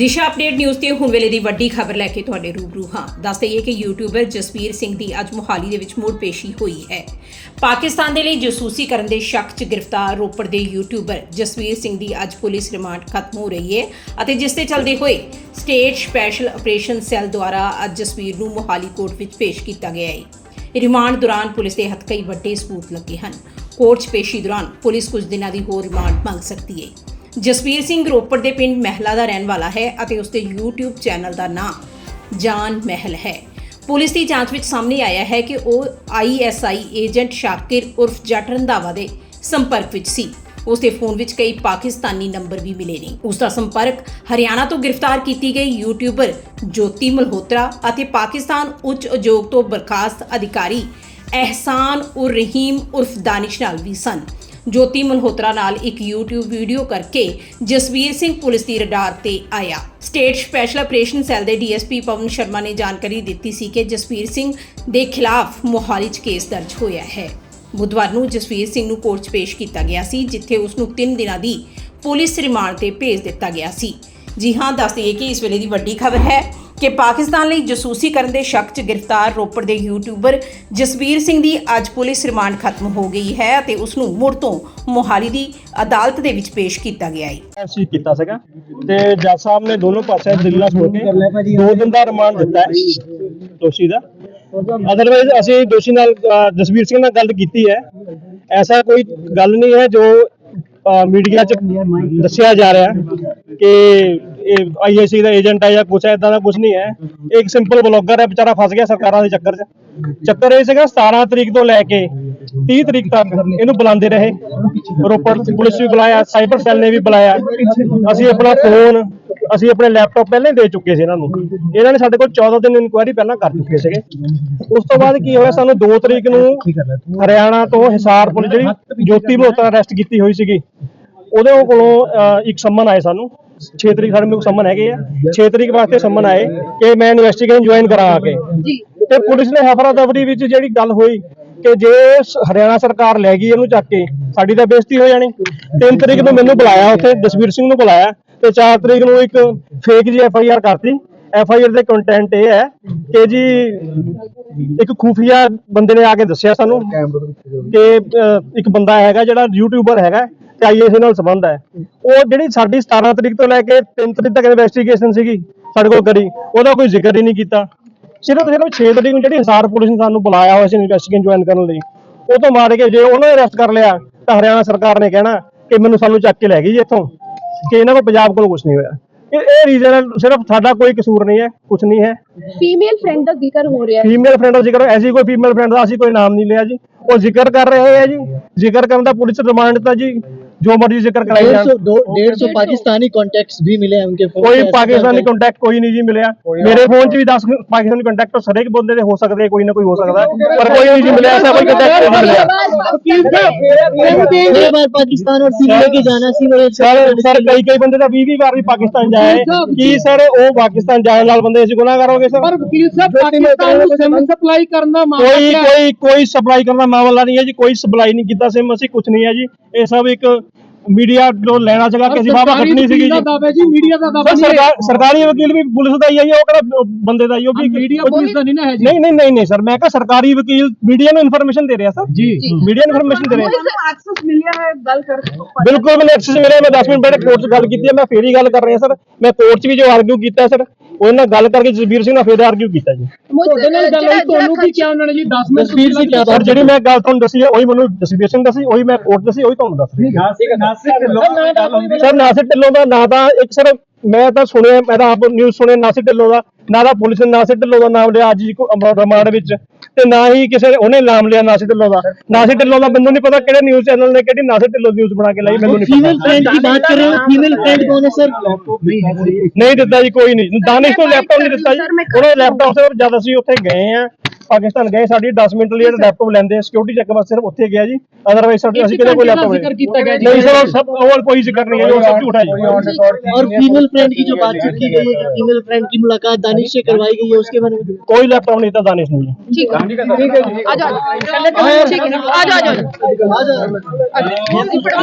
ਦਿਸ਼ਾ update news ਤੇ ਹੁਣ ਵੇਲੇ ਦੀ ਵੱਡੀ ਖਬਰ ਲੈ ਕੇ ਤੁਹਾਡੇ ਰੂਬਰੂ ਹਾਂ। ਦੱਸ ਦਈਏ ਕਿ ਯੂਟਿਊਬਰ ਜਸਵੀਰ ਸਿੰਘ ਦੀ ਅੱਜ ਮੁਹਾਲੀ ਦੇ ਵਿੱਚ ਮੁੜ ਪੇਸ਼ੀ ਹੋਈ ਹੈ। ਪਾਕਿਸਤਾਨ ਦੇ ਲਈ ਜਸੂਸੀ ਕਰਨ ਦੇ ਸ਼ੱਕ 'ਚ ਗ੍ਰਿਫਤਾਰ ਰੋਪੜ ਦੇ ਯੂਟਿਊਬਰ ਜਸਵੀਰ ਸਿੰਘ ਦੀ ਅੱਜ ਪੁਲਿਸ ਰਿਮਾਂਡ ਖਤਮ ਹੋ ਰਹੀ ਹੈ ਅਤੇ ਜਿਸ ਤੇ ਚੱਲਦੇ ਹੋਏ ਸਟੇਟ ਸਪੈਸ਼ਲ ਆਪਰੇਸ਼ਨ ਸੈੱਲ ਦੁਆਰਾ ਅੱਜ ਜਸਵੀਰ ਨੂੰ ਮੁਹਾਲੀ ਕੋਰਟ ਵਿੱਚ ਪੇਸ਼ ਕੀਤਾ ਗਿਆ ਹੈ। ਰਿਮਾਂਡ ਦੌਰਾਨ ਪੁਲਿਸ ਦੇ ਹੱਥ ਕਈ ਵੱਡੇ ਸਬੂਤ ਲੱਗੇ ਹਨ। ਕੋਰਟ 'ਚ ਪੇਸ਼ੀ ਦੌਰਾਨ ਪੁਲਿਸ ਕੁਝ ਦਿਨਾਂ ਦੀ ਹੋਰ ਰਿਮਾਂਡ ਮੰਗ ਸਕਦੀ ਹੈ। ਜਸਵੀਰ ਸਿੰਘ ਰੋਪੜ ਦੇ ਪਿੰਡ ਮਹਿਲਾ ਦਾ ਰਹਿਣ ਵਾਲਾ ਹੈ ਅਤੇ ਉਸ ਦੇ YouTube ਚੈਨਲ ਦਾ ਨਾਮ ਜਾਨ ਮਹਿਲ ਹੈ। ਪੁਲਿਸ ਦੀ ਜਾਂਚ ਵਿੱਚ ਸਾਹਮਣੇ ਆਇਆ ਹੈ ਕਿ ਉਹ ISI ਏਜੰਟ ਸ਼ਾਕਿਰ ਉਰਫ ਜੱਟ ਰੰਧਾਵਾ ਦੇ ਸੰਪਰਕ ਵਿੱਚ ਸੀ। ਉਸ ਦੇ ਫੋਨ ਵਿੱਚ ਕਈ ਪਾਕਿਸਤਾਨੀ ਨੰਬਰ ਵੀ ਮਿਲੇ ਨੇ। ਉਸ ਦਾ ਸੰਪਰਕ ਹਰਿਆਣਾ ਤੋਂ ਗ੍ਰਿਫਤਾਰ ਕੀਤੀ ਗਈ ਯੂਟਿਊਬਰ ਜੋਤੀ ਮਲਹੋਤਰਾ ਅਤੇ ਪਾਕਿਸਤਾਨ ਉੱਚ ਉਦਯੋਗ ਤੋਂ ਬਰਖਾਸਤ ਅਧਿਕਾਰੀ ਅਹਿਸਾਨ ਉਰ ਰਹੀਮ ਉਰਫ ਦਾਨਿਸ਼ ਨਾਲ ਵੀ ਸਨ। ਜੋਤੀ ਮਲਹੋਤਰਾ ਨਾਲ ਇੱਕ YouTube ਵੀਡੀਓ ਕਰਕੇ ਜਸਵੀਰ ਸਿੰਘ ਪੁਲਿਸ ਦੀ ਰਡਾਰ ਤੇ ਆਇਆ। ਸਟੇਟ ਸਪੈਸ਼ਲ ਆਪਰੇਸ਼ਨ ਸੈੱਲ ਦੇ ਡੀਐਸਪੀ ਪਵਨ ਸ਼ਰਮਾ ਨੇ ਜਾਣਕਾਰੀ ਦਿੱਤੀ ਸੀ ਕਿ ਜਸਵੀਰ ਸਿੰਘ ਦੇ ਖਿਲਾਫ ਮੋਹਾਲੀ 'ਚ ਕੇਸ ਦਰਜ ਹੋਇਆ ਹੈ। ਬੁੱਧਵਾਰ ਨੂੰ ਜਸਵੀਰ ਸਿੰਘ ਨੂੰ ਕੋਰਟ 'ਚ ਪੇਸ਼ ਕੀਤਾ ਗਿਆ ਸੀ, ਜਿੱਥੇ ਉਸ ਨੂੰ 3 ਦਿਨਾਂ ਦੀ ਪੁਲਿਸ ਰਿਮਾਂਡ ਤੇ ਭੇਜ ਦਿੱਤਾ ਗਿਆ ਸੀ। ਜੀ ਹਾਂ ਦੱਸ ਦਈਏ ਕਿ ਇਸ ਵੇਲੇ ਦੀ ਵੱਡੀ ਖਬਰ ਹੈ। ਕਿ ਪਾਕਿਸਤਾਨ ਲਈ ਜਸੂਸੀ ਕਰਨ ਦੇ ਸ਼ੱਕ 'ਚ ਗ੍ਰਿਫਤਾਰ ਰੋਪੜ ਦੇ ਯੂਟਿਊਬਰ ਜਸਵੀਰ ਸਿੰਘ ਦੀ ਅੱਜ ਪੁਲਿਸ ਰਿਮਾਂਡ ਖਤਮ ਹੋ ਗਈ ਹੈ ਅਤੇ ਉਸ ਨੂੰ ਮੁੜ ਤੋਂ ਮੋਹਾਲੀ ਦੀ ਅਦਾਲਤ ਦੇ ਵਿੱਚ ਪੇਸ਼ ਕੀਤਾ ਗਿਆ ਹੈ। ਅਸੀਂ ਕੀਤਾ ਸੀਗਾ ਤੇ ਜੱਜ ਸਾਹਿਬ ਨੇ ਦੋਨੋਂ ਪਾਸੇ ਦਿਲ ਸੁਣ ਕੇ ਦੋ ਦਿਨ ਦਾ ਰਿਮਾਂਡ ਦਿੱਤਾ ਹੈ ਦੋਸ਼ੀ ਦਾ। ਅਦਰਵਾਈਜ਼ ਅਸੀਂ ਦੋਸ਼ੀ ਨਾਲ ਜਸਵੀਰ ਸਿੰਘ ਨਾਲ ਗੱਲ ਕੀਤੀ ਹੈ। ਐਸਾ ਕੋਈ ਗੱਲ ਨਹੀਂ ਹੈ ਜੋ ਮੀਡੀਆ 'ਚ ਦੱਸਿਆ ਜਾ ਰਿਹਾ ਹੈ ਕਿ ਇਹ ਦਾ ਏਜੰਟ ਹੈ ਜਾਂ ਕੁਛ ਇਦਾਂ ਦਾ ਕੁਝ ਨਹੀਂ ਹੈ। ਇਹ ਇੱਕ ਸਿੰਪਲ ਬਲੌਗਰ ਹੈ ਵਿਚਾਰਾ ਫਸ ਗਿਆ ਸਰਕਾਰਾਂ ਦੇ ਚੱਕਰ 'ਚ। ਚੱਕਰ ਇਹ ਸੀਗਾ 17 ਤਰੀਕ ਤੋਂ ਲੈ ਕੇ 30 ਤਰੀਕ ਤੱਕ ਇਹਨੂੰ ਬੁਲਾਉਂਦੇ ਰਹੇ। ਰੋਪੜ ਪੁਲਿਸ ਵੀ ਬੁਲਾਇਆ, ਸਾਈਬਰ ਸੈੱਲ ਨੇ ਵੀ ਬੁਲਾਇਆ। ਅਸੀਂ ਆਪਣਾ ਫੋਨ, ਅਸੀਂ ਆਪਣੇ ਲੈਪਟਾਪ ਪਹਿਲਾਂ ਦੇ ਚੁੱਕੇ ਸੀ ਇਹਨਾਂ ਨੂੰ। ਇਹਨਾਂ ਨੇ ਸਾਡੇ ਕੋਲ 14 ਦਿਨ ਇਨਕੁਆਇਰੀ ਪਹਿਲਾਂ ਕਰ ਚੁੱਕੇ ਸੀਗੇ। ਉਸ ਤੋਂ ਬਾਅਦ ਕੀ ਹੋਇਆ, ਸਾਨੂੰ 2 ਤਰੀਕ ਨੂੰ ਹਰਿਆਣਾ ਤੋਂ ਹਿਸਾਰ ਪੁਲਿਸ ਜਿਹੜੀ ਜੋਤੀ ਮੋਹਤਰਾ ਅਰੈਸਟ ਕੀਤੀ ਹੋਈ ਸੀਗੀ, ਉਹਦੇ ਕੋਲੋਂ ਇੱਕ ਸੰਮਨ ਆਏ ਸਾਨੂੰ। 6 ਤਰੀਕ ਸਾਡੇ ਕੋਲ ਸੰਮਨ ਹੈਗੇ ਆ। 6 ਤਰੀਕ ਵਾਸਤੇ ਸੰਮਨ ਆਏ ਕਿ ਮੈਂ ਇਨਵੈਸਟੀਗੇਸ਼ਨ ਜੁਆਇਨ ਕਰਾਂ ਆ ਕੇ ਤੇ ਪੁਲਿਸ ਨੇ ਹਫਰਾ ਦਫਰੀ ਵਿੱਚ ਜਿਹੜੀ ਗੱਲ ਹੋਈ ਕਿ ਜੇ ਹਰਿਆਣਾ ਸਰਕਾਰ ਲੈ ਗਈ ਇਹਨੂੰ ਚੱਕ ਕੇ ਸਾਡੀ ਤਾਂ ਬੇਇੱਜ਼ਤੀ ਹੋ ਜਾਣੀ। 3 ਤਰੀਕ ਨੂੰ ਮੈਨੂੰ ਬੁਲਾਇਆ ਉੱਥੇ ਜਸਵੀਰ ਸਿੰਘ ਨੂੰ ਬੁਲਾਇਆ ਤੇ 4 ਤਰੀਕ ਨੂੰ ਇੱਕ ਫੇਕ ਜੀ ਐਫ ਆਈ ਆਰ ਕਰਤੀ। ਐਫ ਆਈ ਆਰ ਦੇ ਕੰਟੈਂਟ ਇਹ ਹੈ ਕਿ ਜੀ ਇੱਕ ਖੂਫੀਆ ਬੰਦੇ ਨੇ ਆ ਕੇ ਦੱਸਿਆ ਸਾਨੂੰ ਕਿ ਇੱਕ ਬੰਦਾ ਹੈਗਾ ਜਿਹੜਾ ਯੂਟਿਊਬਰ ਹੈਗਾ। ਤੇ ਨਾਲ ਸੰਬੰਧ ਹੈ। ਉਹ ਜਿਹੜੀ ਸਾਡੀ 17 ਤਰੀਕ ਤੋਂ ਲੈ ਕੇ 3 ਤਰੀਕ ਤੱਕ ਇਨਵੈਸਟੀਗੇਸ਼ਨ ਸੀਗੀ ਸਾਡੇ ਕੋਲ ਕਰੀ ਉਹਦਾ ਕੋਈ ਜ਼ਿਕਰ ਹੀ ਨਹੀਂ ਕੀਤਾ। ਸਿਰਫ ਤੇ ਸਿਰਫ 6 ਤਰੀਕ ਨੂੰ ਜਿਹੜੀ ਹਿਸਾਰ ਪੁਲਿਸ ਨੇ ਸਾਨੂੰ ਬੁਲਾਇਆ ਹੋਇਆ ਸੀ ਇਨਵੈਸਟੀਗੇਸ਼ਨ ਜੁਆਇਨ ਕਰਨ ਲਈ ਉਹ ਤੋਂ ਮਾਰ ਜੇ ਉਹਨਾਂ ਨੇ ਅਰੈਸਟ ਕਰ ਲਿਆ ਤਾਂ ਹਰਿਆਣਾ ਸਰਕਾਰ ਨੇ ਕਹਿਣਾ ਕਿ ਮੈਨੂੰ ਸਾਨੂੰ ਚੱਕ ਕੇ ਲੈ ਗਈ ਇੱਥੋਂ ਕਿ ਇਹਨਾਂ ਕੋਲ ਪੰਜਾਬ ਕੋਲ ਕੁਝ ਨਹੀਂ ਹੋਇਆ। ਇਹ ਰੀਜ਼ਨ ਸਿਰਫ ਸਾਡਾ ਕੋਈ ਕਸੂਰ ਨਹੀਂ ਹੈ ਕੁਝ ਨਹੀਂ ਹੈ। ਫੀਮੇਲ ਫਰੈਂਡ ਦਾ ਜ਼ਿਕਰ ਹੋ ਰਿਹਾ ਹੈ। ਫੀਮੇਲ ਫਰੈਂਡ ਦਾ ਜ਼ਿਕਰ ਐਸੀ ਕੋਈ ਫੀਮੇਲ ਫਰੈਂਡ ਦਾ ਅਸੀਂ ਕੋਈ ਨਾਮ ਨਹੀਂ ਲਿਆ ਜੀ। ਉਹ ਜ਼ਿਕਰ ਕਰ ਰਹੇ ਹੈ ਜੀ। ਜ਼ਿਕਰ ਕਰਨ ਦਾ ਪੁਲਿਸ ਰਿਮਾਂਡ ਤਾਂ ਜੀ जो मर्जी जिक्र कराई डेढ़ जाए सौ दो डेढ़ सौ पाकिस्तानी कॉन्टेक्ट्स भी मिले हैं उनके फोन ਕੋਈ पे, ऐसा ਪਾਕਿਸਤਾਨੀ क्या ਕੰਟੈਕਟ ਕੋਈ ਨਹੀਂ ਜੀ ਮਿਲਿਆ ਮੇਰੇ ਫੋਨ 'ਚ ਵੀ 10 ਪਾਕਿਸਤਾਨੀ ਕੰਟੈਕਟ ਹਰੇਕ ਬੰਦੇ ਦੇ ਹੋ ਸਕਦੇ ਕੋਈ ਨਾ ਕੋਈ ਹੋ ਸਕਦਾ ਪਰ ਕੋਈ ਨਹੀਂ ਜੀ ਮਿਲਿਆ ਐਸਾ ਕੋਈ ਕੰਟੈਕਟ ਨਹੀਂ ਮਿਲਿਆ है? ये बार पाकिस्तान और सीरिया की जाना सी मेरे ਸਰ ਸਰ ਕਈ ਕਈ ਬੰਦੇ ਤਾਂ 20 20 ਵਾਰ ਵੀ ਪਾਕਿਸਤਾਨ ਜਾਏ ਕੀ ਸਰ ਉਹ ਪਾਕਿਸਤਾਨ ਜਾਣ ਨਾਲ ਬੰਦੇ ਅਸੀਂ ਗੁਨਾਹ ਕਰੋਗੇ ਸਰ ਪਰ ਵਕੀਲ ਸਾਹਿਬ ਪਾਕਿਸਤਾਨ ਨੂੰ ਸਿਮ ਸਪਲਾਈ ਕਰਨ ਦਾ ਮਾਮਲਾ ਕੋਈ ਕਿਆ ਹੈ? ਕੋਈ ਕੋਈ ਸਪਲਾਈ ਕਰਨ ਦਾ ਮਾਮਲਾ ਨਹੀਂ ਹੈ ਜੀ ਕੋਈ ਸਪਲਾਈ ਨਹੀਂ ਕੀਤਾ ਸਿਮ ਅਸੀਂ ਕੁਝ ਨਹੀਂ ਹੈ ਜੀ ਇਹ ਸਭ ਇੱਕ ਮੀਡੀਆ ਤੋਂ ਲੈਣਾ ਸੀਗਾ ਕਿਸੇ ਬਾਬਾ ਖੱਟਣੀ ਸੀਗੀ ਜੀ। ਮੀਡੀਆ ਦਾ ਦਾਅਵਾ ਸਰਕਾਰ ਸਰਕਾਰੀ ਵਕੀਲ ਵੀ ਪੁਲਿਸ ਦਾ ਹੀ ਆਈ ਉਹ ਕਹਿੰਦਾ ਬੰਦੇ ਦਾ ਹੀ ਉਹ ਵੀ ਮੀਡੀਆ ਪੁਲਿਸ ਦਾ ਨਹੀਂ ਨਾ ਹੈ ਜੀ। ਨਹੀਂ ਨਹੀਂ ਨਹੀਂ ਨਹੀਂ ਸਰ ਮੈਂ ਕਿਹਾ ਸਰਕਾਰੀ ਵਕੀਲ ਮੀਡੀਆ ਨੂੰ ਇਨਫੋਰਮੇਸ਼ਨ ਦੇ ਰਿਹਾ ਸਰ। ਜੀ। ਮੀਡੀਆ ਨੂੰ ਇਨਫੋਰਮੇਸ਼ਨ ਦੇ ਰਿਹਾ। ਐਕਸੈਸ ਮਿਲਿਆ ਹੈ ਗੱਲ ਕਰ ਬਿਲਕੁਲ ਮੈਨੂੰ ਐਕਸੈਸ ਮਿਲਿਆ ਮੈਂ 10 ਮਿੰਟ ਪਹਿਲੇ ਕੋਰਟ 'ਚ ਗੱਲ ਕੀਤੀ ਮੈਂ ਫੇਰ ਹੀ ਗੱਲ ਕਰ ਰਿਹਾ ਸਰ। ਮੈਂ ਕੋਰਟ 'ਚ ਵੀ ਜੋ ਆਰਗਿਊ ਕੀਤਾ ਸਰ ਉਹਨਾਂ ਨਾਲ ਗੱਲ ਕਰਕੇ ਜਸਵੀਰ ਸਿੰਘ ਨਾਲ ਫੇਰ ਆਰਗਿਊ ਕੀਤਾ ਜੀ। ਤੁਹਾਡੇ ਨਾਲ ਗੱਲ ਹੋਈ ਤੁਹਾਨੂੰ ਕੀ ਕਿਹਾ ਉਹਨਾਂ ਨੇ ਜੀ 10 ਮਿੰਟ ਜਸਵੀਰ ਸਿੰਘ ਕਿਹਾ ਜਿਹੜੀ ਮੈਂ ਗੱਲ ਤੁਹਾਨੂੰ ਦੱਸੀ ਹੈ ਉਹੀ ਮੈਨੂੰ ਜਸਵੀਰ ਦੱਸੀ ਉਹੀ ਮੈਂ ਕੋਰਟ ਦੱਸੀ ਉਹੀ ਤੁਹਾਨੂੰ ਦੱਸ ਰਹੀ। ਠੀਕ ਹੈ ਨਾਸਿਰ ਢਿੱਲੋਂ ਸਰ ਨਾਸਿਰ ਢਿੱਲੋਂ ਦਾ ਨਾਂ ਤਾਂ ਇੱਕ ਸਰ ਮੈਂ ਤਾਂ ਸੁਣਿਆ ਮੈਂ ਤਾਂ ਆਪ ਨਿਊਜ਼ ਸੁਣਿਆ ਨਾਸਿਰ ਢਿੱਲੋਂ ਦਾ। ਨਾ ਤਾਂ ਪੁਲਿਸ ਨੇ ਨਾਸਿਰ ਢਿੱਲੋਂ ਦਾ ਨਾਮ ਲਿਆ ਅੱਜ ਕੋ ਰਿਮਾਂਡ ਵਿੱਚ। ਤੇ ਨਾ ਹੀ ਕਿਸੇ ਉਹਨੇ ਨਾਮ ਲਿਆ ਨਾਸਿਰ ਢਿੱਲੋਂ ਦਾ। ਨਾਸਿਰ ਢਿੱਲੋਂ ਦਾ ਮੈਨੂੰ ਨਹੀਂ ਪਤਾ ਕਿਹੜੇ ਨਿਊਜ਼ ਚੈਨਲ ਨੇ ਕਿਹੜੀ ਨਾਸਿਰ ਢਿੱਲੋਂ ਨਿਊਜ਼ ਬਣਾ ਕੇ ਲਾਈ ਮੈਨੂੰ ਨਹੀਂ ਪਤਾ। ਫੀਮੇਲ ਫਰੈਂਡ ਦੀ ਬਾਤ ਕਰ ਰਹੇ ਹੋ? ਫੀਮੇਲ ਫਰੈਂਡ ਕੌਣ ਹੈ ਸਰ ਨਹੀਂ ਦਿੱਤਾ ਜੀ ਕੋਈ ਨਹੀਂ। ਦਾਨਿਸ਼ ਨੂੰ ਲੈਪਟਾਪ ਨਹੀਂ ਦਿੱਤਾ ਜੀ। ਉਹਨੇ ਲੈਪਟਾਪ ਸਿਰ ਜਦ ਅਸੀਂ ਉੱਥੇ ਗਏ ਆ ਪਾਕਿਸਤਾਨ ਗਏ ਸਾਡੀ 10 ਮਿੰਟ ਲਈ ਲੈਪਟਾਪ ਲੈਂਦੇ ਸਿਕਿਉਰਿਟੀ ਚੈੱਕ ਵਾਸਤੇ ਸਿਰਫ ਉੱਥੇ ਗਿਆ ਜੀ ਅਦਰਵਾਈਜ਼ ਸਾਡੀ ਅਸੀਂ ਕਿਤੇ ਕੋਈ ਲੈਪਟਾਪ ਜ਼ਿਕਰ ਕੀਤਾ ਗਿਆ ਜੀ ਨਹੀਂ ਸਰ ਉਹ ਸਭ ਉਹ ਕੋਈ ਜ਼ਿਕਰ ਨਹੀਂ ਹੈ ਜੀ, ਉਹ ਸਭ ਝੂਠਾ ਜੀ और फीमेल फ्रेंड की जो बातचीत की गई है कि फीमेल फ्रेंड की मुलाकात दानिश से करवाई गई है उसके बारे में ਕੋਈ ਲੈਪਟਾਪ ਨਹੀਂ ਤਾਂ ਦਾਨਿਸ਼ ਨੂੰ ਜੀ ਠੀਕ ਹੈ ਆ ਜਾ ਆ ਜਾ ਠੀਕ ਹੈ ਆ ਜਾ ਆ ਜਾ आ जाओ।